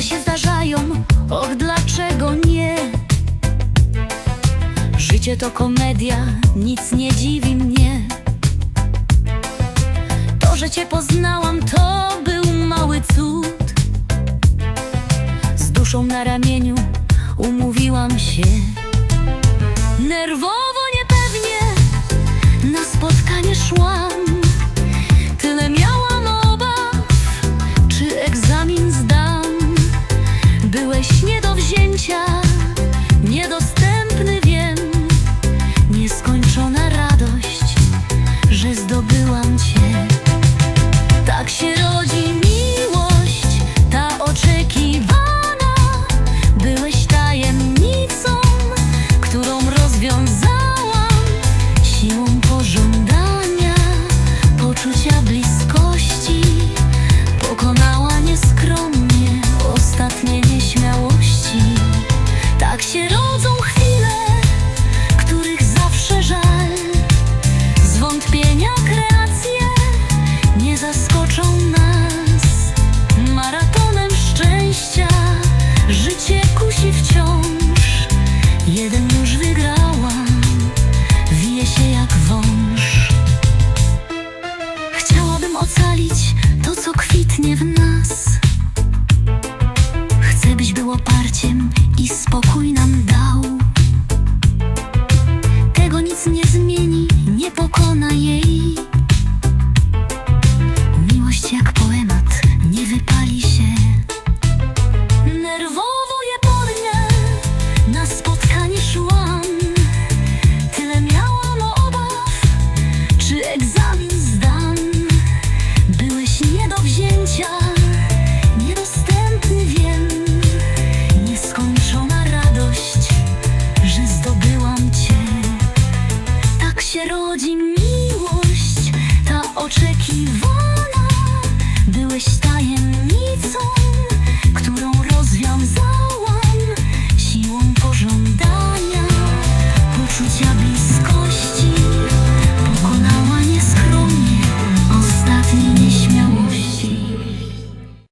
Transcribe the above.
Cuda się zdarzają, och dlaczego nie? Życie to komedia, nic nie dziwi mnie. To, że Cię poznałam, to był mały cud. Z duszą na ramieniu umówiłam się. Nerwowo, niepewnie na spotkanie szłam. chance. You're the exactly